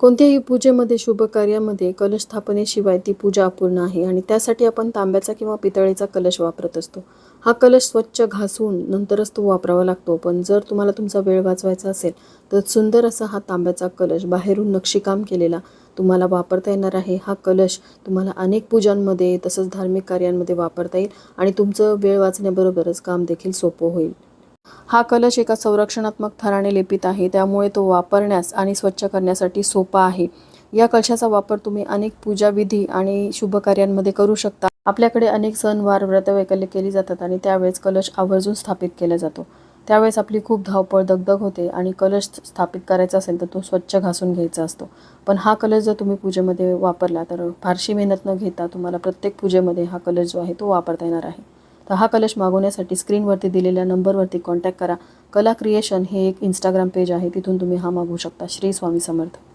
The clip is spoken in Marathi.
कोणत्याही पूजेमध्ये शुभ कार्यामध्ये कलश स्थापनेशिवाय ती पूजा अपूर्ण आहे आणि त्यासाठी आपण तांब्याचा किंवा पितळेचा कलश वापरत असतो. हा कलश स्वच्छ घासून नंतरच तो वापरावा लागतो. पण जर तुम्हाला तुमचा वेळ वाचवायचा असेल तर सुंदर असा हा तांब्याचा कलश बाहेरून नक्षीकाम केलेला तुम्हाला वापरता येणार आहे. हा कलश तुम्हाला अनेक पूजांमध्ये तसंच धार्मिक कार्यांमध्ये वापरता येईल आणि तुमचं वेळ वाचण्याबरोबरच काम देखील सोपं होईल. हा कलश एका संरक्षणात्मक थराने लेपित आहे. त्यामुळे तो वापरण्यास आणि स्वच्छ करण्यासाठी सोपा आहे. या कलशाचा वापर तुम्ही अनेक पूजाविधी आणि शुभ कार्यांमध्ये करू शकता. आपल्याकडे अनेक सणवार व्रतवैकल्य केली जातात आणि त्यावेळेस कलश आवर्जून स्थापित केला जातो. त्यावेळेस आपली खूप धावपळ दगदग होते आणि कलश स्थापित करायचा असेल तर तो स्वच्छ घासून घ्यायचा असतो. पण हा कलश जर तुम्ही पूजेमध्ये वापरला तर फारशी मेहनत न घेता तुम्हाला प्रत्येक पूजेमध्ये हा कलश जो आहे तो वापरता येणार आहे. तर हा कलश मागवण्यासाठी स्क्रीनवरती दिलेल्या नंबरवरती कॉन्टॅक्ट करा. कला क्रिएशन हे एक इंस्टाग्राम पेज आहे. तिथून तुम्ही हा मागवू शकता. श्री स्वामी समर्थ.